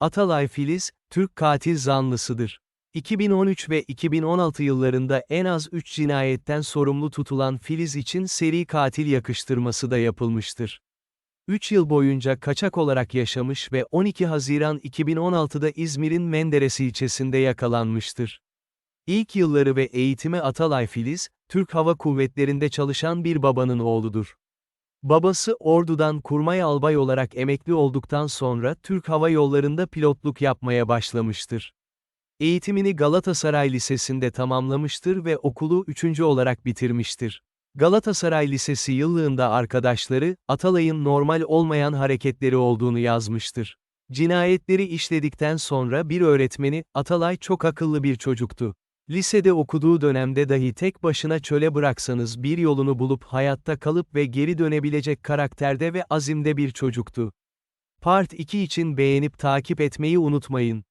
Atalay Filiz, Türk katil zanlısıdır. 2013 ve 2016 yıllarında en az 3 cinayetten sorumlu tutulan Filiz için seri katil yakıştırması da yapılmıştır. 3 yıl boyunca kaçak olarak yaşamış ve 12 Haziran 2016'da İzmir'in Menderes ilçesinde yakalanmıştır. İlk yılları ve eğitimi Atalay Filiz, Türk Hava Kuvvetleri'nde çalışan bir babanın oğludur. Babası ordudan kurmay albay olarak emekli olduktan sonra Türk Hava Yolları'nda pilotluk yapmaya başlamıştır. Eğitimini Galatasaray Lisesi'nde tamamlamıştır ve okulu 3. olarak bitirmiştir. Galatasaray Lisesi yıllığında arkadaşları, Atalay'ın normal olmayan hareketleri olduğunu yazmıştır. Cinayetleri işledikten sonra bir öğretmeni, Atalay çok akıllı bir çocuktu. Lisede okuduğu dönemde dahi tek başına çöle bıraksanız bir yolunu bulup hayatta kalıp ve geri dönebilecek karakterde ve azimde bir çocuktu. Part 2 için beğenip takip etmeyi unutmayın.